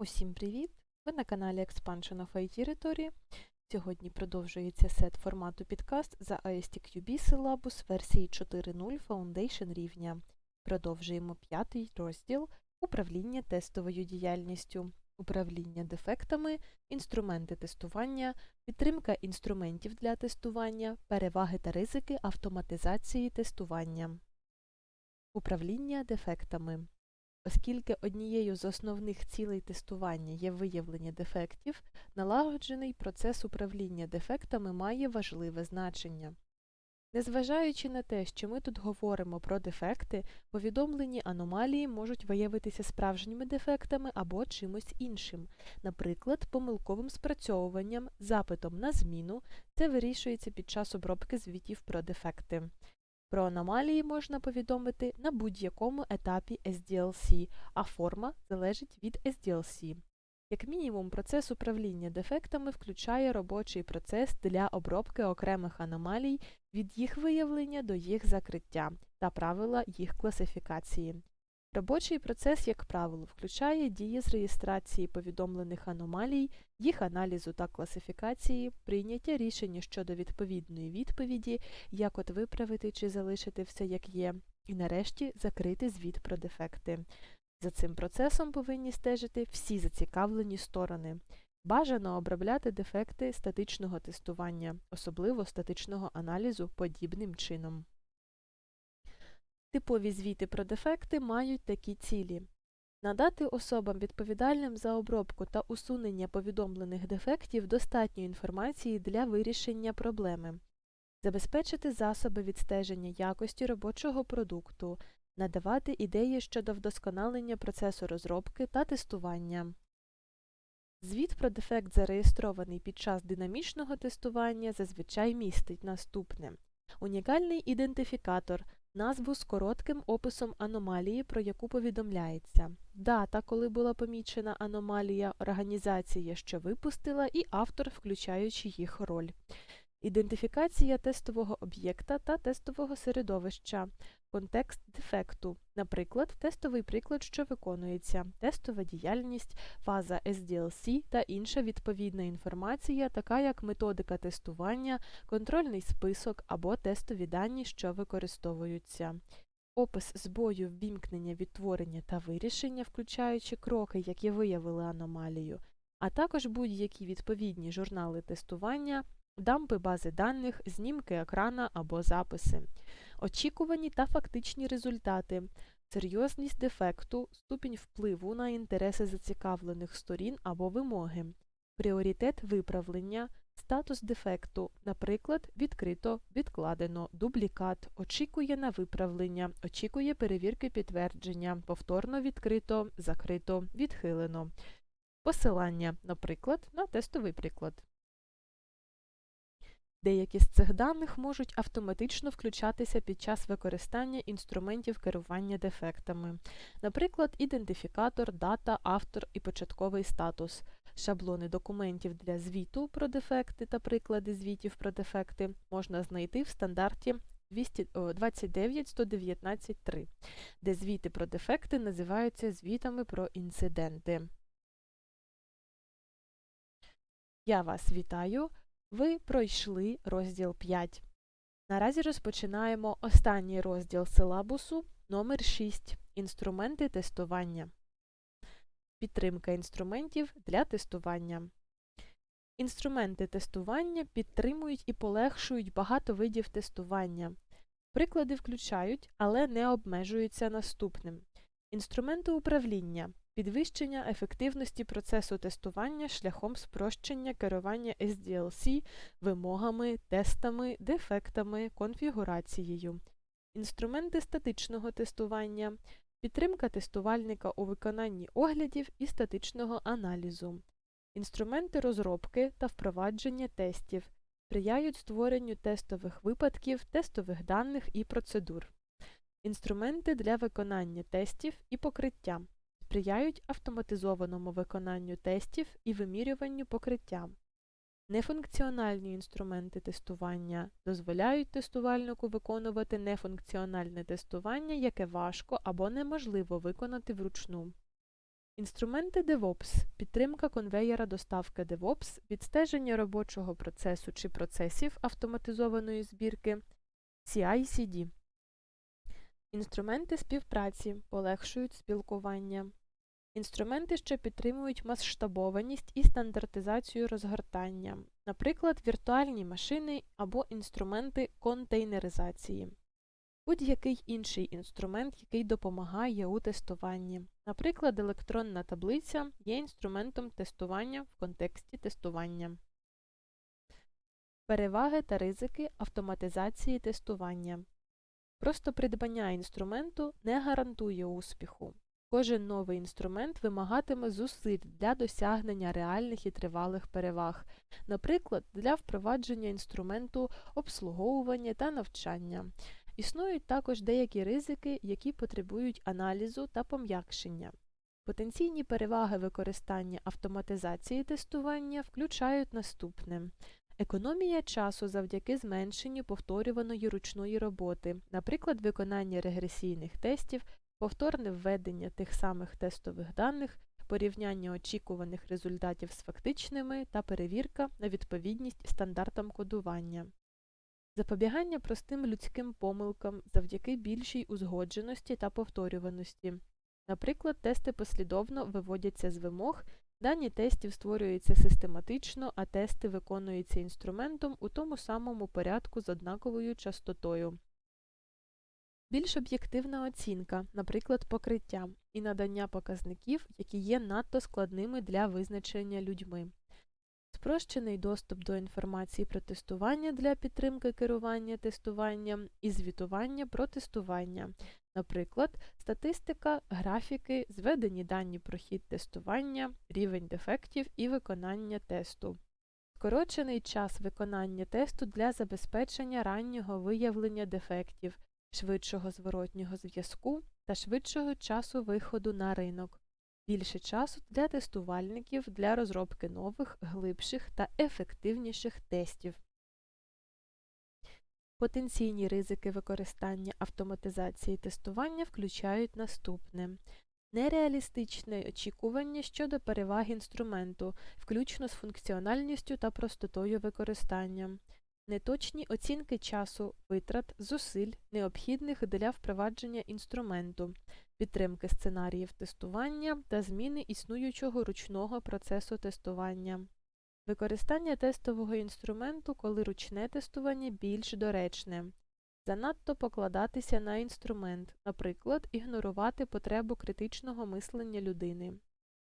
Усім привіт! Ви на каналі Expansion of IT Rhetoric. Сьогодні продовжується сет формату підкаст за ISTQB Syllabus версії 4.0 Foundation рівня. Продовжуємо п'ятий розділ Управління тестовою діяльністю, управління дефектами, інструменти тестування, підтримка інструментів для тестування, переваги та ризики автоматизації тестування. Управління дефектами. Оскільки однією з основних цілей тестування є виявлення дефектів, налагоджений процес управління дефектами має важливе значення. Незважаючи на те, що ми тут говоримо про дефекти, повідомлені аномалії можуть виявитися справжніми дефектами або чимось іншим, наприклад, помилковим спрацьовуванням, запитом на зміну, це вирішується під час обробки звітів про дефекти. Про аномалії можна повідомити на будь-якому етапі SDLC, а форма залежить від SDLC. Як мінімум, процес управління дефектами включає робочий процес для обробки окремих аномалій від їх виявлення до їх закриття та правила їх класифікації. Робочий процес, як правило, включає дії з реєстрації повідомлених аномалій, їх аналізу та класифікації, прийняття рішення щодо відповідної відповіді, як от виправити чи залишити все як є, і нарешті закрити звіт про дефекти. За цим процесом повинні стежити всі зацікавлені сторони. Бажано обробляти дефекти статичного тестування, особливо статичного аналізу, подібним чином. Типові звіти про дефекти мають такі цілі. Надати особам, відповідальним за обробку та усунення повідомлених дефектів, достатньо інформації для вирішення проблеми, забезпечити засоби відстеження якості робочого продукту, надавати ідеї щодо вдосконалення процесу розробки та тестування. Звіт про дефект, зареєстрований під час динамічного тестування, зазвичай містить наступне унікальний ідентифікатор, назву з коротким описом аномалії, про яку повідомляється, дата, коли була помічена аномалія, організація, що випустила, і автор, включаючи їх роль. Ідентифікація тестового об'єкта та тестового середовища, контекст дефекту, наприклад, тестовий приклад, що виконується, тестова діяльність, фаза SDLC та інша відповідна інформація, така як методика тестування, контрольний список або тестові дані, що використовуються. Опис збою ввімкнення, відтворення та вирішення, включаючи кроки, які виявили аномалію, а також будь-які відповідні журнали тестування, дампи бази даних, знімки екрана або записи, очікувані та фактичні результати, серйозність дефекту, ступінь впливу на інтереси зацікавлених сторін або вимоги, пріоритет виправлення, статус дефекту, наприклад, відкрито, відкладено, дублікат, очікує на виправлення, очікує перевірки підтвердження, повторно відкрито, закрито, відхилено. Посилання, наприклад, на тестовий приклад. Деякі з цих даних можуть автоматично включатися під час використання інструментів керування дефектами, наприклад, ідентифікатор, дата, автор і початковий статус, шаблони документів для звіту про дефекти та приклади звітів про дефекти можна знайти в стандарті 29.119.3, де звіти про дефекти називаються звітами про інциденти. Я вас вітаю! Ви пройшли розділ 5. Наразі розпочинаємо останній розділ силабусу номер 6 Інструменти тестування. Підтримка інструментів для тестування. Інструменти тестування підтримують і полегшують багато видів тестування. Приклади включають, але не обмежуються наступним. Інструменти управління підвищення ефективності процесу тестування шляхом спрощення керування SDLC вимогами, тестами, дефектами, конфігурацією, інструменти статичного тестування, підтримка тестувальника у виконанні оглядів і статичного аналізу, інструменти розробки та впровадження тестів, сприяють створенню тестових випадків, тестових даних і процедур. Інструменти для виконання тестів і покриття сприяють автоматизованому виконанню тестів і вимірюванню покриття. Нефункціональні інструменти тестування дозволяють тестувальнику виконувати нефункціональне тестування, яке важко або неможливо виконати вручну. Інструменти DevOps, підтримка конвеєра доставки DevOps, відстеження робочого процесу чи процесів автоматизованої збірки, CI/CD. Інструменти співпраці полегшують спілкування. Інструменти, що підтримують масштабованість і стандартизацію розгортання, наприклад, віртуальні машини або інструменти контейнеризації. Будь-який інший інструмент, який допомагає у тестуванні. Наприклад, електронна таблиця є інструментом тестування в контексті тестування. Переваги та ризики автоматизації тестування. Просто придбання інструменту не гарантує успіху. Кожен новий інструмент вимагатиме зусиль для досягнення реальних і тривалих переваг, наприклад, для впровадження інструменту обслуговування та навчання. Існують також деякі ризики, які потребують аналізу та пом'якшення. Потенційні переваги використання автоматизації тестування включають наступне. Економія часу завдяки зменшенню повторюваної ручної роботи, наприклад, виконання регресійних тестів, повторне введення тих самих тестових даних, порівняння очікуваних результатів з фактичними та перевірка на відповідність стандартам кодування. Запобігання простим людським помилкам завдяки більшій узгодженості та повторюваності. Наприклад, тести послідовно виводяться з вимог, дані тестів створюються систематично, а тести виконуються інструментом у тому самому порядку з однаковою частотою. Більш об'єктивна оцінка, наприклад, покриття, і надання показників, які є надто складними для визначення людьми. Спрощений доступ до інформації про тестування для підтримки керування тестуванням і звітування про тестування, наприклад, статистика, графіки, зведені дані про хід тестування, рівень дефектів і виконання тесту. Скорочений час виконання тесту для забезпечення раннього виявлення дефектів, швидшого зворотнього зв'язку та швидшого часу виходу на ринок. Більше часу для тестувальників для розробки нових, глибших та ефективніших тестів. Потенційні ризики використання автоматизації тестування включають наступне. Нереалістичне очікування щодо переваг інструменту, включно з функціональністю та простотою використання, неточні оцінки часу, витрат, зусиль, необхідних для впровадження інструменту, підтримки сценаріїв тестування та зміни існуючого ручного процесу тестування. Використання тестового інструменту, коли ручне тестування більш доречне. Занадто покладатися на інструмент, наприклад, ігнорувати потребу критичного мислення людини.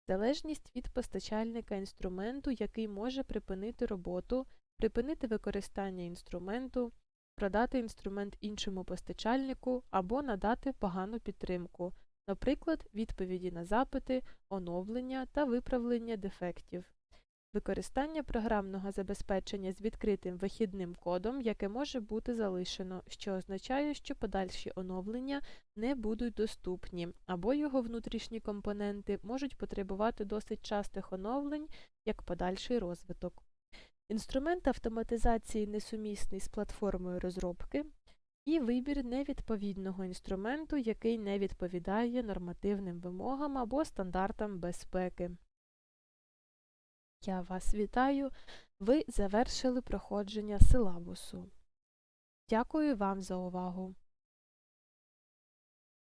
Залежність від постачальника інструменту, який може припинити роботу, припинити використання інструменту, продати інструмент іншому постачальнику або надати погану підтримку, наприклад, відповіді на запити, оновлення та виправлення дефектів. Використання програмного забезпечення з відкритим вихідним кодом, яке може бути залишено, що означає, що подальші оновлення не будуть доступні, або його внутрішні компоненти можуть потребувати досить частих оновлень як подальший розвиток. Інструмент автоматизації несумісний з платформою розробки і вибір невідповідного інструменту, який не відповідає нормативним вимогам або стандартам безпеки. Я вас вітаю. Ви завершили проходження силабусу. Дякую вам за увагу!